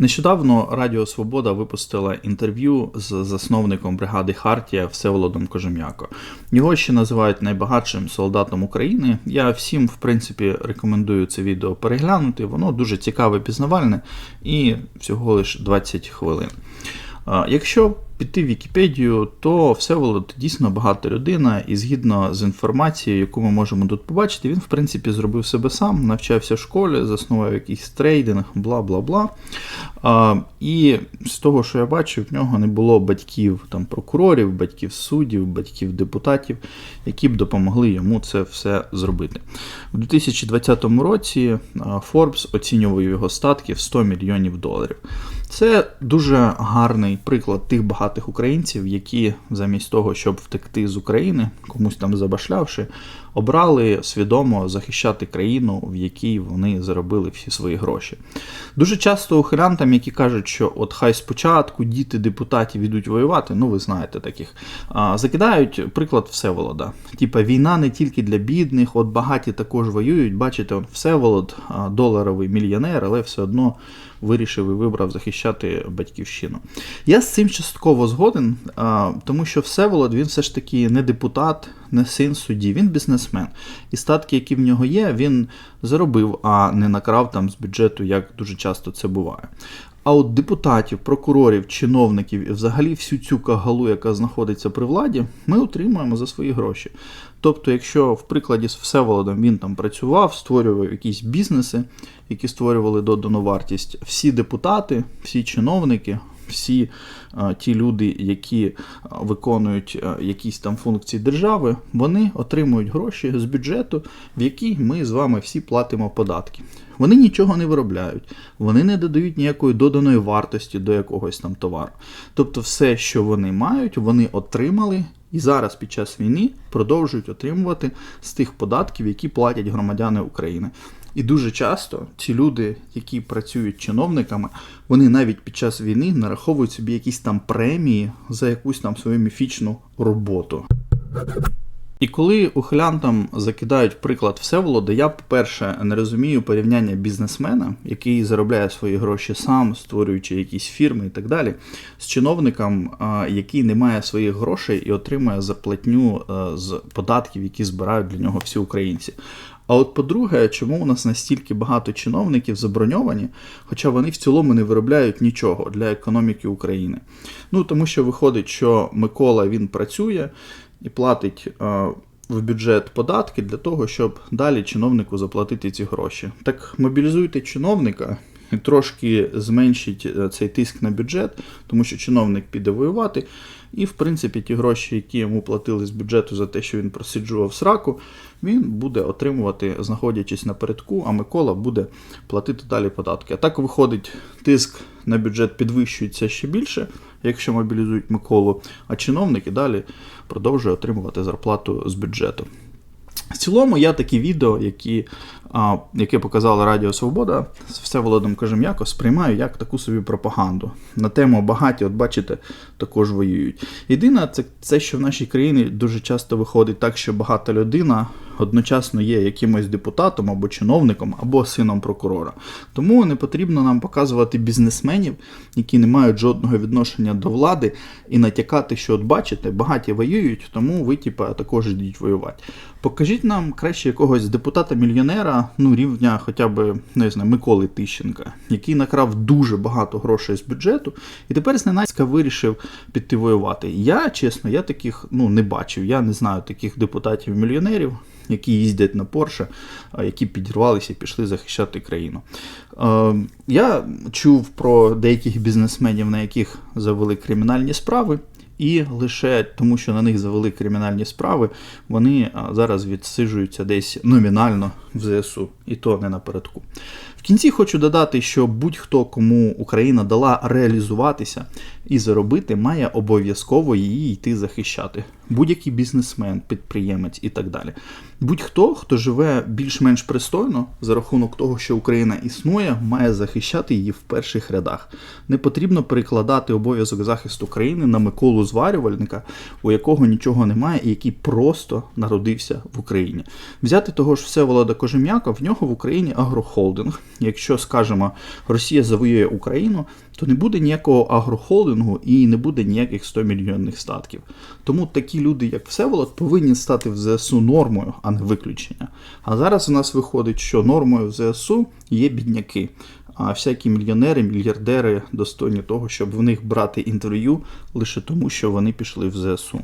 Нещодавно Радіо Свобода випустила інтерв'ю з засновником бригади Хартія Всеволодом Кожем'яко. Його ще називають найбагатшим солдатом України. Я всім, в принципі, рекомендую це відео переглянути. Воно дуже цікаве, пізнавальне і всього лиш 20 хвилин. Якщо піти в Вікіпедію, то Всеволод дійсно багата людина, і згідно з інформацією, яку ми можемо тут побачити, він в принципі зробив себе сам, навчався в школі, заснував якийсь трейдинг, бла бла бла. І з того, що я бачив, в нього не було батьків там прокурорів, батьків суддів, батьків депутатів, які б допомогли йому це все зробити. У 2020 році Forbes оцінював його статки в 100 мільйонів доларів. Це дуже гарний приклад тих багатих українців, які замість того, щоб втекти з України, комусь там забашлявши, обрали свідомо захищати країну, в якій вони заробили всі свої гроші. Дуже часто ухилянтам, які кажуть, що от хай спочатку діти депутатів ідуть воювати, ну ви знаєте таких, закидають приклад Всеволода. Типа війна не тільки для бідних, от багаті також воюють. Бачите, он Всеволод, доларовий мільйонер, але все одно вирішив і вибрав захищати батьківщину. Я з цим частково згоден, тому що Всеволод він все ж таки не депутат, не син судді, він бізнесмен. І статки, які в нього є, він заробив, а не накрав там з бюджету, як дуже часто це буває. А от депутатів, прокурорів, чиновників і взагалі всю цю кагалу, яка знаходиться при владі, ми отримуємо за свої гроші. Тобто, якщо в прикладі з Всеволодом він там працював, створював якісь бізнеси, які створювали додану вартість, всі депутати, всі чиновники, всі а, ті люди, які виконують а, якісь там функції держави, вони отримують гроші з бюджету, в який ми з вами всі платимо податки. Вони нічого не виробляють, вони не додають ніякої доданої вартості до якогось там товару. Тобто, все, що вони мають, вони отримали. І зараз під час війни продовжують отримувати з тих податків, які платять громадяни України. І дуже часто ці люди, які працюють чиновниками, вони навіть під час війни нараховують собі якісь там премії за якусь там свою міфічну роботу. І коли ухилянтам закидають приклад Всеволода, я, по-перше, не розумію порівняння бізнесмена, який заробляє свої гроші сам, створюючи якісь фірми і так далі, з чиновником, який не має своїх грошей і отримує заплатню з податків, які збирають для нього всі українці. А от по-друге, чому у нас настільки багато чиновників заброньовані, хоча вони в цілому не виробляють нічого для економіки України? Ну тому що виходить, що Микола він працює і платить е, в бюджет податки для того, щоб далі чиновнику заплатити ці гроші. Так мобілізуйте чиновника. і Трошки зменшить е, цей тиск на бюджет, тому що чиновник піде воювати, і, в принципі, ті гроші, які йому платили з бюджету за те, що він просиджував сраку, він буде отримувати, знаходячись напередку, а Микола буде платити далі податки. А так виходить, тиск на бюджет підвищується ще більше, якщо мобілізують Миколу, а чиновники далі продовжує отримувати зарплату з бюджету. В цілому я такі відео, які, а, яке показала Радіо Свобода з Всеволодом Кожем'яко, сприймаю як таку собі пропаганду. На тему багаті, от бачите, також воюють. Єдине, це, це що в нашій країні дуже часто виходить так, що багата людина одночасно є якимось депутатом або чиновником, або сином прокурора. Тому не потрібно нам показувати бізнесменів, які не мають жодного відношення до влади, і натякати, що от бачите, багаті воюють, тому ви, типа, також йдіть воювати. Покажіть нам краще якогось депутата-мільйонера, ну, рівня хоча б ну, не знаю, Миколи Тищенка, який накрав дуже багато грошей з бюджету, і тепер зненацька вирішив піти воювати. Я, чесно, я таких ну, не бачив. Я не знаю таких депутатів-мільйонерів, які їздять на Порше, які підірвалися і пішли захищати країну. Е, Я чув про деяких бізнесменів, на яких завели кримінальні справи. І лише тому, що на них завели кримінальні справи, вони зараз відсиджуються десь номінально в ЗСУ, і то не напередку. Кінці хочу додати, що будь-хто, кому Україна дала реалізуватися і заробити, має обов'язково її йти захищати. Будь-який бізнесмен, підприємець і так далі. Будь-хто, хто живе більш-менш пристойно, за рахунок того, що Україна існує, має захищати її в перших рядах. Не потрібно перекладати обов'язок захисту країни на Миколу зварювальника, у якого нічого немає і який просто народився в Україні. Взяти того ж Всеволода Кожем'яка, в нього в Україні агрохолдинг. Якщо скажемо, Росія завоює Україну, то не буде ніякого агрохолдингу і не буде ніяких 100 мільйонних статків. Тому такі люди, як Всеволод, повинні стати в ЗСУ нормою, а не виключення. А зараз у нас виходить, що нормою в ЗСУ є бідняки. А всякі мільйонери, мільярдери достойні того, щоб в них брати інтерв'ю лише тому, що вони пішли в ЗСУ.